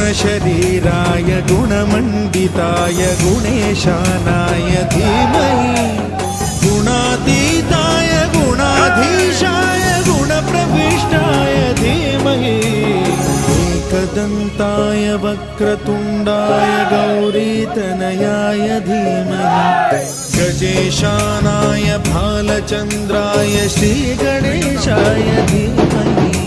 गुणशरीराय, गुणमण्डिताय, गुणेशानाय धीमहि। गुणातीताय, गुणाधीशाय, गुणप्रविष्टाय धीमहि। एकदन्ताय, वक्रतुण्डाय, गौरीतनयाय धीमहि। गजेशानाय, भालचन्द्राय, श्रीगणेशाय धीमहि।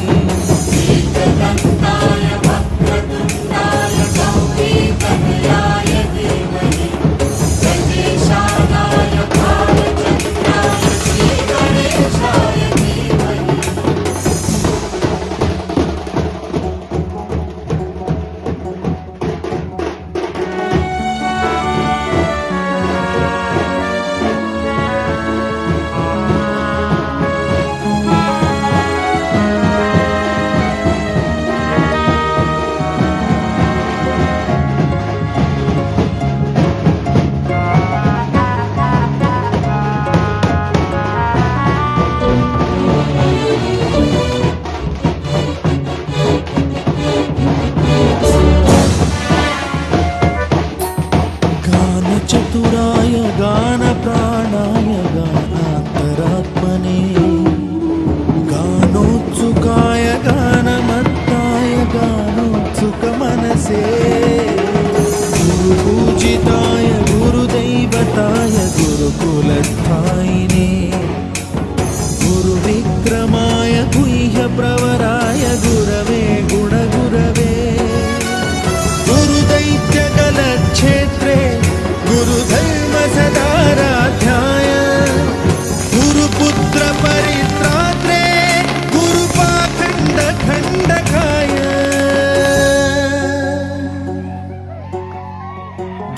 गुरुविक्रमाय गुह्यप्रवराय गुरवे गुणगुरवे। गुरुदैत्यकलक्षेत्रे गुरुधर्म सदाराध्याय गुरुपुत्रपरित्रात्रे गुरुपाखण्डखण्डकाय।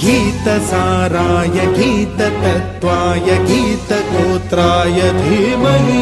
गीतसाराय गीततत्त्वाय गीतगोत्राय धीमहि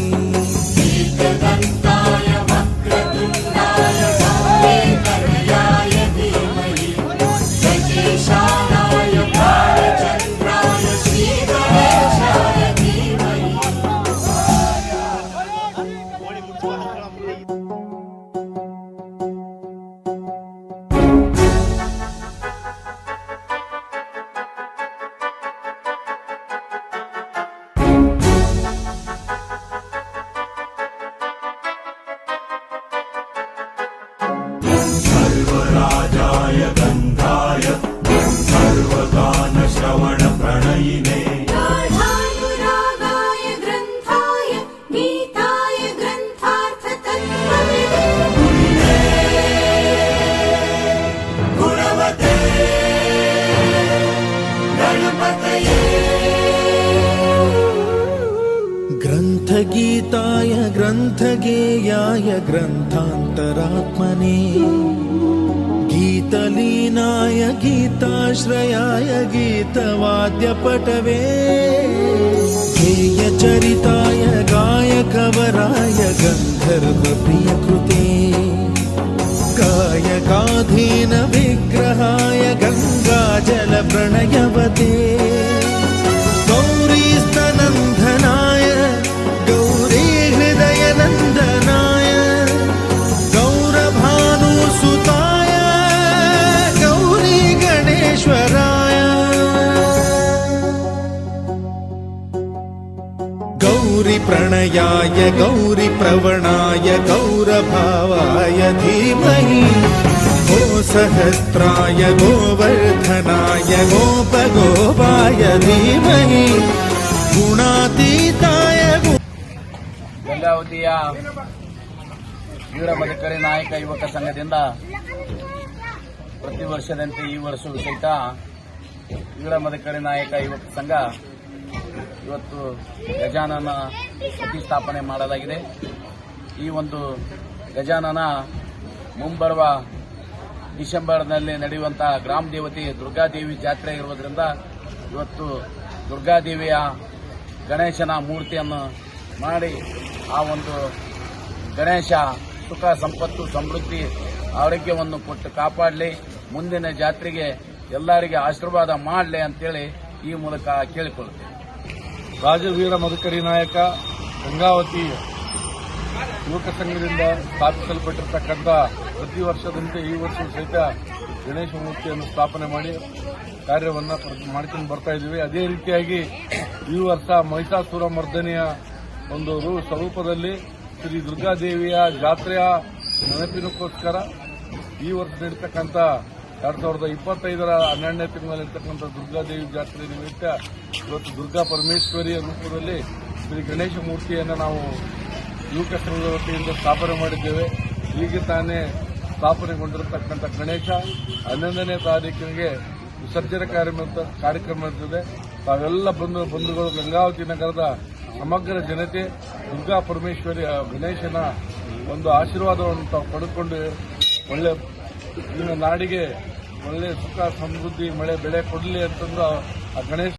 ग्रन्थगीताय ग्रन्थगेयाय ग्रन्थान्तरात्मने गीतलीनाय गीताश्रयाय गीतवाद्यपटवे गेयचरिताय गायकवराय गन्धर्वप्रियकृते गायकाधीन विग्रहाय गङ्गाजलप्रणयवते गौरीप्रणयाय गौरीप्रवणाय गौरभावाय धीमहि गो सहस्राय गोवर्धनाय गोपगोपाय धीमहि गुणातीताय गु ಗಂಗಾವತಿಯ ವೀರ ಬದುಕರಿ ನಾಯಕ ಯುವಕ ಸಂಘದಿಂದ ಪ್ರತಿ ವರ್ಷದಂತೆ ಈ ವರ್ಷವೂ ಸಹಿತ ವೀರ ಮದಕರಿ ನಾಯಕ ಯುವಕ ಸಂಘ ಇವತ್ತು ಗಜಾನನ ಪ್ರತಿಷ್ಠಾಪನೆ ಮಾಡಲಾಗಿದೆ. ಈ ಒಂದು ಗಜಾನನ ಮುಂಬರುವ ಡಿಸೆಂಬರ್ನಲ್ಲಿ ನಡೆಯುವಂತಹ ಗ್ರಾಮ ದೇವತೆ ದುರ್ಗಾದೇವಿ ಜಾತ್ರೆ ಇರುವುದರಿಂದ ಇವತ್ತು ದುರ್ಗಾದೇವಿಯ ಗಣೇಶನ ಮೂರ್ತಿಯನ್ನು ಮಾಡಿ ಆ ಒಂದು ಗಣೇಶ ಸುಖ, ಸಂಪತ್ತು, ಸಮೃದ್ಧಿ, ಆರೋಗ್ಯವನ್ನು ಕೊಟ್ಟು ಕಾಪಾಡಲಿ, ಮುಂದಿನ ಜಾತ್ರೆಗೆ ಎಲ್ಲರಿಗೆ ಆಶೀರ್ವಾದ ಮಾಡಲಿ ಅಂತೇಳಿ ಈ ಮೂಲಕ ಕೇಳಿಕೊಳ್ಳುತ್ತೇವೆ ರಾಜವೀರ ಮಧುಕರಿ ನಾಯಕ, ಗಂಗಾವತಿ ಯುವಕ ಸಂಘದಿಂದ ಸ್ಥಾಪಿಸಲ್ಪಟ್ಟಿರ್ತಕ್ಕಂಥ ಪ್ರತಿ ವರ್ಷದಂತೆ ಈ ವರ್ಷ ಸಹಿತ ಗಣೇಶ ಮೂರ್ತಿಯನ್ನು ಸ್ಥಾಪನೆ ಮಾಡಿ ಕಾರ್ಯವನ್ನು ಮಾಡ್ಕೊಂಡು ಬರ್ತಾ ಇದ್ದೀವಿ. ಅದೇ ರೀತಿಯಾಗಿ ಈ ವರ್ಷ ಮಹಿಷಾಸುರ ಮರ್ದನೆಯ ಒಂದು ಸ್ವರೂಪದಲ್ಲಿ ಶ್ರೀ ದುರ್ಗಾದೇವಿಯ ಜಾತ್ರೆಯ ನೆನಪಿನಕ್ಕೋಸ್ಕರ ಈ ವರ್ಷ ನಡೀತಕ್ಕಂಥ ಎರಡ್ ಸಾವಿರದ ಇಪ್ಪತ್ತೈದರ ಹನ್ನೆರಡನೇ ತಿಂಗಳಲ್ಲಿರ್ತಕ್ಕಂಥ ದುರ್ಗಾದೇವಿ ಜಾತ್ರೆ ನಿಮಿತ್ತ ಇವತ್ತು ದುರ್ಗಾ ಪರಮೇಶ್ವರಿಯ ರೂಪದಲ್ಲಿ ಶ್ರೀ ಗಣೇಶ ಮೂರ್ತಿಯನ್ನು ನಾವು ಯುವಕ ಸಂಘದ ವತಿಯಿಂದ ಸ್ಥಾಪನೆ ಮಾಡಿದ್ದೇವೆ. ಈಗ ತಾನೇ ಸ್ಥಾಪನೆಗೊಂಡಿರತಕ್ಕಂಥ ಗಣೇಶ ಹನ್ನೊಂದನೇ ತಾರೀಕಿಗೆ ವಿಸರ್ಜನೆ ಕಾರ್ಯಕ್ರಮ ಕಾರ್ಯಕ್ರಮ ಇರ್ತದೆ. ತಾವೆಲ್ಲ ಬಂಧು ಬಂಧುಗಳು ಗಂಗಾವತಿ ನಗರದ ಸಮಗ್ರ ಜನತೆ ದುರ್ಗಾ ಪರಮೇಶ್ವರಿ ಗಣೇಶನ ಒಂದು ಆಶೀರ್ವಾದವನ್ನು ತಾವು ಪಡೆದುಕೊಂಡು ಒಳ್ಳೆ ಈ ನಾಡಿಗೆ ಒಳ್ಳೆ ಸುಖ ಸಮೃದ್ಧಿ ಮಳೆ ಬೆಳೆ ಕೊಡಲಿ ಅಂತಂದು ಆ ಗಣೇಶ